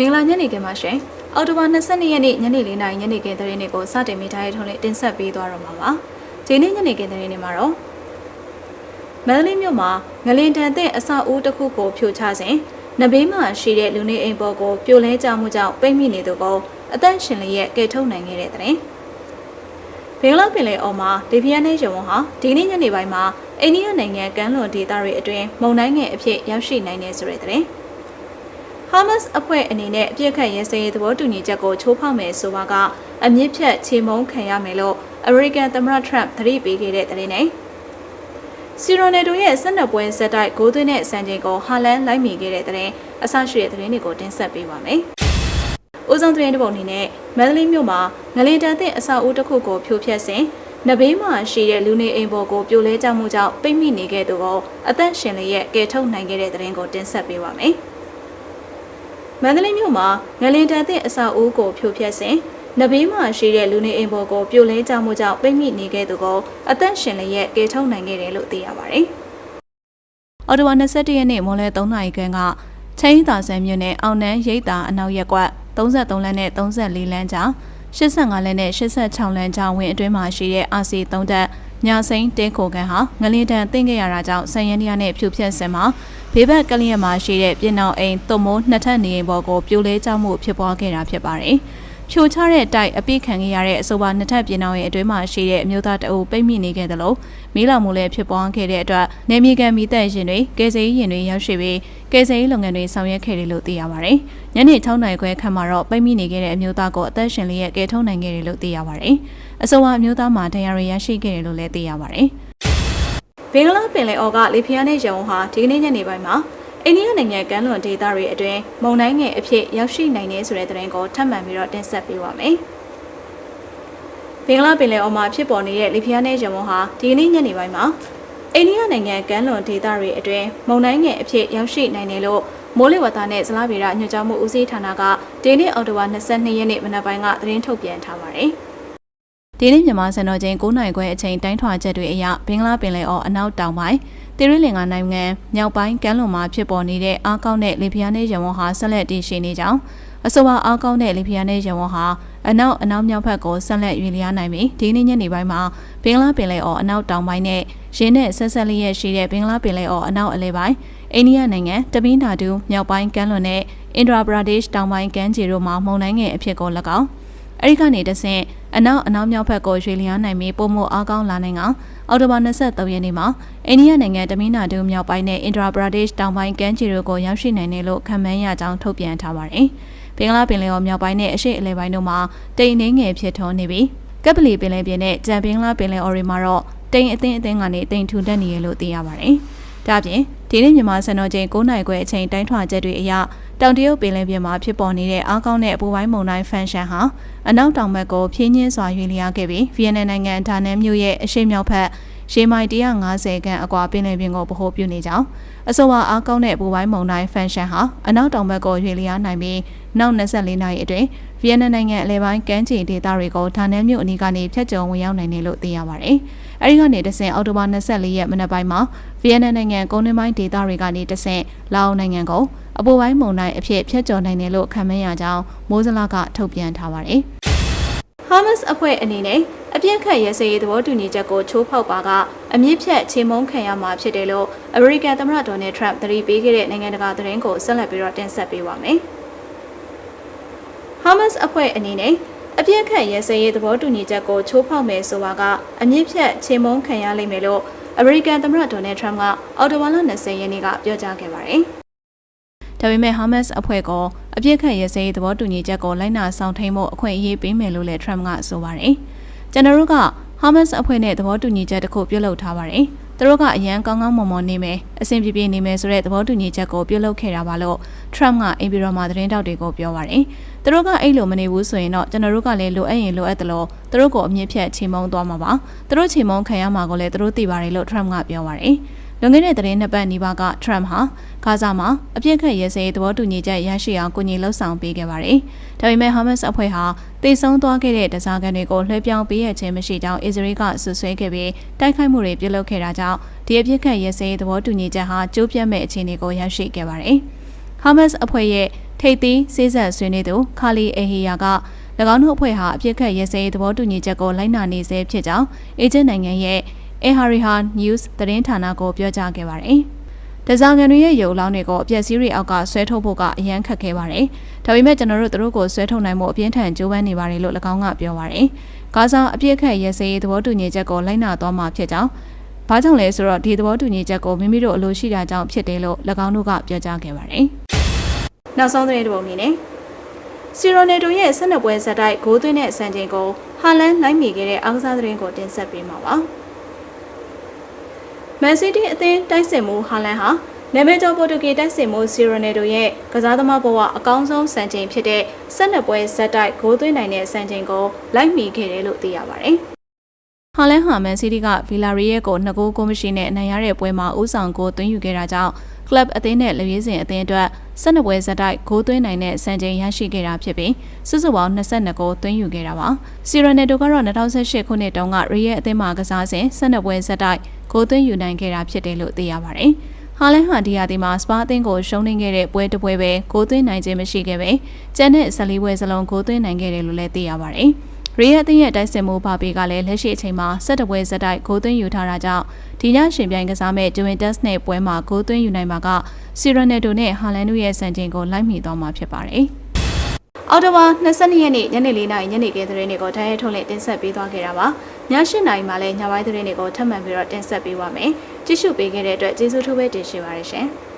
မင်္ဂလာညနေခင်းပါရှင်။အော်တိုဘာ22ရက်နေ့ညနေ4:00နာရီညနေခင်းသတင်းတွေကိုစတင်မိထားတဲ့ထုံးလေးတင်ဆက်ပေးသွားတော့မှာပါ။ဒီနေ့ညနေခင်းသတင်းတွေမှာတော့မန္တလေးမြို့မှာငလင်တန်တဲ့အဆောက်အဦတစ်ခုကိုဖြိုချစဉ်နဘေးမှာရှိတဲ့လူနေအိမ်ပေါ်ကိုပြိုလဲကျမှုကြောင့်ပိတ်မိနေသူကိုအသက်ရှင်လျက်ကယ်ထုတ်နိုင်ခဲ့တဲ့တဲ့။ဘင်္ဂလားပင်လယ်အော်မှာလီဘီယာနဲ့ရုံဟာဒီနေ့ညနေပိုင်းမှာအိန္ဒိယနိုင်ငံကမ်းလွန်ဒေသတွေအတွင်းမုန်တိုင်းငယ်အဖြစ်ရောက်ရှိနိုင်တယ်ဆိုတဲ့တဲ့။ Hamas အဖွဲ့အနေနဲ့အပြစ်ခတ်ရဲစဲရေးသဘောတူညီချက်ကိုချိုးဖောက်မယ်ဆိုပါကအမြင့်ဖြတ်ချေမုန်းခံရမယ်လို့ American သမ္မတ Trump သတိပေးခဲ့တဲ့တဲ့နဲ့စီရိုနယ်တိုရဲ့ဆက်နက်ပွဲဆက်တိုက်ဂိုးသွင်းတဲ့စံချိန်ကိုဟာလန်လိုက်မိခဲ့တဲ့တဲ့အဆရှိတဲ့သတင်းတွေကိုတင်ဆက်ပေးပါမယ်။ဦးဆုံးသတင်းတစ်ပုဒ်အနေနဲ့မန္တလေးမြို့မှာငလင်တန်တဲ့အဆောက်အဦတစ်ခုကိုဖြိုဖျက်စဉ်နဘေးမှာရှိတဲ့လူနေအိမ်ပေါ်ကိုပြိုလဲကျမှုကြောင့်ပိတ်မိနေခဲ့သူကိုအသက်ရှင်လျက်ကယ်ထုတ်နိုင်ခဲ့တဲ့သတင်းကိုတင်ဆက်ပေးပါမယ်။ မန္တလေးမြို့မှာငလင်တန်တဲ့အဆောက်အဦကိုဖြိုဖျက်စဉ်နဘေးမှာရှိတဲ့လူနေအိမ်ပေါ်ကိုပြိုလဲကျမှုကြောင့်ပိတ်မိနေခဲ့သူကိုအသက်ရှင်လျက်ကယ်ထုတ်နိုင်ခဲ့တယ်လို့သိရပါတယ်။အော်တိုဝါ21ရက်နေ့မွန်လဲ3နာရီခန့်ကချင်းသာဆန်မြို့နယ်အောင်နန်းရိပ်သာအနောက်ရက်ကွက်33လမ်းနဲ့34လမ်းကြား85လမ်းနဲ့86လမ်းကြားဝင်အတွင်းမှာရှိတဲ့ RC 3 တက် ညာစိန်တင်းခိုကန်ဟာငလင်တန်တင်ခဲ့ရတာကြောင့်ဆန်ရန်နီယာနဲ့ဖြူဖြက်စင်မှာဘေးဘက်ကလျက်မှာရှိတဲ့ပြင်အောင်အိမ်သွမိုးနှစ်ထပ်နေအိမ်ပေါ်ကိုပြိုလဲကျမှုဖြစ်ပွားခဲ့တာဖြစ်ပါတယ်။ ဖြိုချတဲ့တိုက်အပိခံခဲ့ရတဲ့အဆိုပါနှစ်ထပ်ပြင်အောင်ရဲ့အတွင်းမှာရှိတဲ့အမျိုးသားတအုပ်ပိတ်မိနေခဲ့သလိုမီးလောင်မှုလည်းဖြစ်ပွားခဲ့တဲ့အတွက်နေမြေကန်မီသက်ရင်တွေကယ်ဆယ်ရေးရင်တွေရောက်ရှိပြီးကယ်ဆယ်ရေးလုပ်ငန်းတွေဆောင်ရွက်ခဲ့တယ်လို့သိရပါတယ်။ညနေ6နာရီခွဲခန့်မှာတော့ပိတ်မိနေခဲ့တဲ့အမျိုးသားကိုအသက်ရှင်လျက်ကယ်ထုတ်နိုင်ခဲ့တယ်လို့သိရပါတယ်။အဆိုပါအမျိုးသားမှာတရားရရရှိခဲ့တယ်လို့လည်းသိရပါတယ်။ဘင်္ဂလားပင်လယ်အော်ကလေဖီယာနဲ့ရုံဟာဒီကနေ့ညနေပိုင်းမှာ အိန္ဒိယနိုင်ငံကမ်းလွန်ဒေသတွေအတွင်းမုန်တိုင်းငယ်အဖြစ်ရောက်ရှိနိုင်တယ်ဆိုတဲ့သတင်းကိုထပ်မံပြီးတော့တင်ဆက်ပေးပါမယ်။ဘင်္ဂလားပင်လယ်အော်မှာဖြစ်ပေါ်နေတဲ့လီဖီယာနဲ့ရမွန်ဟာဒီကနေ့ညနေပိုင်းမှာအိန္ဒိယနိုင်ငံကမ်းလွန်ဒေသတွေအတွင်းမုန်တိုင်းငယ်အဖြစ်ရောက်ရှိနိုင်တယ်လို့မိုးလေဝသနဲ့ဇလားဗေဒညွှန်ကြားမှုဦးစီးဌာနကဒီနေ့အောက်တိုဘာ22ရက်နေ့မနက်ပိုင်းကသတင်းထုတ်ပြန်ထားပါတယ်။ဒီနေ့မြန်မာစံတော်ချိန်9:00နာရီခွဲအချိန်တိုင်းထွာချက်တွေအရဘင်္ဂလားပင်လယ်အော်အနောက်တောင်ပိုင်း တီရီလင်္ကာနိုင်ငံမြောက်ပိုင်းကမ်းလွန်မှာဖြစ်ပေါ်နေတဲ့အားကောင်းတဲ့လေပြင်းနဲ့ရဝန်းဟာဆက်လက်တည်ရှိနေကြောင်းအဆိုပါအားကောင်းတဲ့လေပြင်းနဲ့ရဝန်းဟာအနောက်အနောက်မြောက်ဘက်ကိုဆက်လက်ရွေ့လျားနိုင်ပြီးဒီနေ့ညနေပိုင်းမှာဘင်္ဂလားပင်လယ်အော်အနောက်တောင်ပိုင်းနဲ့ရင်းနဲ့ဆက်ဆက်လျက်ရှိတဲ့ဘင်္ဂလားပင်လယ်အော်အနောက်အလဲပိုင်းအိန္ဒိယနိုင်ငံတပင်းနာဒူမြောက်ပိုင်းကမ်းလွန်နဲ့အင်ဒရာဘရာဒေ့ရှ်တောင်ပိုင်းကမ်းခြေတို့မှာမုန်တိုင်းငယ်အဖြစ်ကို၎င်း အဲဒီကနေတဆင့်အနောက်အနောက်မြောက်ဘက်ကိုရွေ့လျားနိုင်ပြီးပုံမအားကောင်းလာနိုင်ကအော်တိုဘာ23ရက်နေ့မှာအိန္ဒိယနိုင်ငံတမင်းနာဒူမြောက်ပိုင်းနဲ့အင်ဒရာဘရာဒေ့ရှ်တောင်ပိုင်းကမ်းခြေတို့ကိုရောက်ရှိနိုင်တယ်လို့ခန့်မှန်းရကြောင်းထုတ်ပြန်ထားပါတယ်။ဘင်္ဂလားပင်လယ်အော်မြောက်ပိုင်းနဲ့အရှေ့အလယ်ပိုင်းတို့မှာတိမ်နှင်းငယ်ဖြစ်ထွန်းနေပြီးကပ်ပလီပင်လယ်ပြင်နဲ့ကြံဘင်္ဂလားပင်လယ်အော်တွေမှာတော့တိမ်အသင်းအသင်းကနေတိမ်ထူတက်နေရလို့သိရပါတယ်။ဒါ့အပြင် ဒီနေ့မြန်မာစံတော်ချိန်9နိုင်ခွဲအချိန်တိုင်းထွာချက်တွေအရတောင်တရုတ်ပင်လယ်ပြင်မှာဖြစ်ပေါ်နေတဲ့အားကောင်းတဲ့အပူပိုင်းမုန်တိုင်းဖန်ရှန်ဟာအနောက်တောင်ဘက်ကိုဖြင်းညင်းစွာရွေ့လျားခဲ့ပြီးဗီယက်နမ်နိုင်ငံဒါနန်မြို့ရဲ့အရှေ့မြောက်ဘက်ရေမိုင်150ခန့်အကွာပင်လယ်ပြင်ကိုဗဟိုပြုနေကြောင်းအဆိုပါအားကောင်းတဲ့ပူပိုင်းမုန်တိုင်းဖန်ရှန်ဟာအနောက်တောင်ဘက်ကိုရွေ့လျားနိုင်ပြီးနောက်24နာရီအတွင်းဗီယက်နမ်နိုင်ငံအလဲပိုင်းကမ်းခြေဒေသတွေကိုဒါနန်မြို့အနီးကနေဖြတ်ကျော်ဝင်ရောက်နိုင်တယ်လို့သိရပါတယ်။ အဲဒီကနေတဆင့်အော်တိုဘာ24ရက်မနက်ပိုင်းမှာဗီယက်နမ်နိုင်ငံကုန်းတွင်းပိုင်းဒေသတွေကနေတဆင့်လာအိုနိုင်ငံကိုအပေါ်ပိုင်းမုန်တိုင်းအဖြစ်ဖြတ်ကျော်နိုင်တယ်လို့ခန့်မှန်းရကြောင်းမိုးစလာကထုတ်ပြန်ထားပါတယ်။ Hamas အဖွဲ့အနေနဲ့အပြင်းခတ်ရဲစရေးသဘောတူညီချက်ကိုချိုးဖောက်ပါကအမြင့်ဖြတ်ချေမုန်းခံရမှာဖြစ်တယ်လို့အမေရိကန်သမ္မတဒေါ်နယ်ထရန့်သတိပေးခဲ့တဲ့နိုင်ငံတကာသတင်းကိုဆက်လက်ပြီးတော့တင်ဆက်ပေးပါမယ်။ Hamas အဖွဲ့အနေနဲ့ အပြင်းခတ်ရဲစရေးသဘောတူညီချက်ကိုချိုးဖောက်မယ်ဆိုတာကအမြင့်ဖြတ်ချေမုန်းခံရလိမ့်မယ်လို့အမေရိကန်သမ္မတဒေါ်နယ်ထရန့်ကအော်တိုဝါလ20ရက်နေ့ကပြောကြားခဲ့ပါတယ်။ဒါပေမဲ့ Hamas အဖွဲ့ကအပြစ်ခတ်ရဲစဲရေးသဘောတူညီချက်ကိုလိုက်နာဆောင်ထိန်ဖို့အခွင့်အရေးပေးမယ်လို့လည်း Trump ကဆိုပါတယ်။ကျွန်တော်တို့က Hamas အဖွဲ့နဲ့သဘောတူညီချက်တစ်ခုပြုလုပ်ထားပါတယ်။ သူတို့ကအရန်ကောင်းကောင်းမွန်မွန်နေမယ်အဆင်ပြေပြေနေမယ်ဆိုတဲ့သဘောတူညီချက်ကိုပြုလုပ်ခဲ့တာပါလို့ Trump ကအင်ပီရောမှာသတင်းတောက်တွေကိုပြောပါတယ်။သူတို့ကအဲ့လိုမနေဘူးဆိုရင်တော့ကျွန်တော်တို့ကလည်းလိုအပ်ရင်လိုအပ်တယ်လို့သူတို့ကိုအမြင့်ဖြတ်ချိန်မုံသွားမှာပါ။သူတို့ချိန်မုံခံရမှာကိုလည်းသူတို့သိပါတယ်လို့ Trump ကပြောပါတယ်။ လွန်ခဲ့တဲ့သတင်းနှစ်ပတ်နီးပါးကထရမ့်ဟာဂါဇာမှာအပြစ်ခတ်ရဲစဲသဘောတူညီချက်ရရှိအောင်ကူညီလှုပ်ဆောင်ပေးခဲ့ပါတယ်။ဒါပေမဲ့ဟာမတ်စ်အဖွဲ့ဟာတေဆုံးသွားခဲ့တဲ့တစားကန်တွေကိုလွှဲပြောင်းပေးရခြင်းမရှိကြောင်းအစ္စရေးကဆွဆွဲခဲ့ပြီးတိုက်ခိုက်မှုတွေပြုလုပ်ခဲ့တာကြောင့်ဒီအပြစ်ခတ်ရဲစဲသဘောတူညီချက်ဟာကျိုးပြတ်မဲ့အခြေအနေကိုရရှိခဲ့ပါတယ်။ဟာမတ်စ်အဖွဲ့ရဲ့ထိပ်သီးစေးဆက်ဆွေးနွေးသူခါလီအေဟီယာက၎င်းတို့အဖွဲ့ဟာအပြစ်ခတ်ရဲစဲရေးသဘောတူညီချက်ကိုလိုက်နာနေဆဲဖြစ်ကြောင်းအေဂျင့်နိုင်ငံရဲ့ အေဟာရီဟာ News သတင်းဌာနကိုပြောကြားခဲ့ပါတယ်။တစားကန်တွေရဲ့ရုပ်လောင်းတွေကိုအပြက်စီးတွေအောက်ကဆွဲထုတ်ဖို့ကအရန်ခက်ခဲပါတယ်။ဒါပေမဲ့ကျွန်တော်တို့သူတို့ကိုဆွဲထုတ်နိုင်မှုအပြင်းထန်ကြိုးပမ်းနေပါတယ်လို့၎င်းကပြောပါတယ်။ဂါဇာအပြစ်ခတ်ရဲစဲရေးသဘောတူညီချက်ကိုလိုက်နာသွားမှာဖြစ်ကြောင်းဘာကြောင့်လဲဆိုတော့ဒီသဘောတူညီချက်ကိုမိမိတို့အလိုရှိတာကြောင့်ဖြစ်တယ်လို့၎င်းတို့ကပြောကြားခဲ့ပါတယ်။နောက်ဆုံးသတင်းတစ်ပုဒ်အနေနဲ့စီရိုနယ်တိုရဲ့၁၂ပွဲဇက်တိုက်ဂိုးသွင်းတဲ့စံချိန်ကိုဟာလန်လိုက်မိခဲ့တဲ့အားကစားသတင်းကိုတင်ဆက်ပေးမှာပါ။ မန်စီးတီးအသင်းတိုက်စစ်မှုဟာလန်ဟာနာမည်ကျော်ပေါ်တူဂီတိုက်စစ်မှုစီရိုနယ်တိုရဲ့ကစားသမားဘဝအကောင်းဆုံးစံချိန်ဖြစ်တဲ့၁၂ပွဲဇက်တိုက်ဂိုးသွင်းနိုင်တဲ့စံချိန်ကိုလိုက်မိခဲ့တယ်လို့သိရပါတယ်။ဟာလန်ဟာမန်စီးတီးကဗီလာရီယက်ကို2ဂိုးကိုမရှိနဲ့အနိုင်ရတဲ့ပွဲမှာဦးဆောင်ကိုသွင်းယူခဲ့တာကြောင့် ကလပ်အသင်းနဲ့လူရေးစဉ်အသင်းအတွက်12ပွဲဇက်တိုက်ဂိုးသွင်းနိုင်တဲ့စံချိန်ရရှိခဲ့တာဖြစ်ပြီးစုစုပေါင်း22ဂိုးသွင်းယူခဲ့တာပါ။စီရနယ်တိုကတော့2018ခုနှစ်တုန်းကရီယက်အသင်းမှာကစားစဉ်12ပွဲဇက်တိုက်ဂိုးသွင်းယူနိုင်ခဲ့တာဖြစ်တယ်လို့သိရပါတယ်။ဟာလန်ဟာဒီယာဒီမှာစပါအသင်းကိုရှုံးနိမ့်ခဲ့တဲ့ပွဲတစ်ပွဲပဲဂိုးသွင်းနိုင်ခြင်းမရှိခဲ့ပဲကျန်တဲ့14ပွဲစလုံးဂိုးသွင်းနိုင်ခဲ့တယ်လို့လည်းသိရပါတယ်။ ရီယက်အသင်းရဲ့တိုက်စစ်မှုပါပေကလည်းလက်ရှိအချိန်မှာ17ပွဲဇက်တိုက်ဂိုးသွင်းယူထားတာကြောင့်ဒီညရှင်ပြိုင်ကစားမဲ့ဂျူဝင်တက်စ်နဲ့ပွဲမှာဂိုးသွင်းယူနိုင်မှာကစီရနယ်တိုနဲ့ဟာလန်တို့ရဲ့စံချိန်ကိုလိုက်မိသွားမှာဖြစ်ပါတယ်။အော်တိုဘာ22ရက်နေ့ညနေ4နာရီညနေခင်းသတင်းတွေကိုတိုင်းရဲထုတ်လင်းတင်ဆက်ပေးသွားခဲ့တာပါ။ည8နာရီမှာလည်းညပိုင်းသတင်းတွေကိုထပ်မံပြီးတော့တင်ဆက်ပေးပါမယ်။ကြည့်ရှုပေးခဲ့တဲ့အတွက်ကျေးဇူးထူးပဲတင်ရှိပါရရှင်။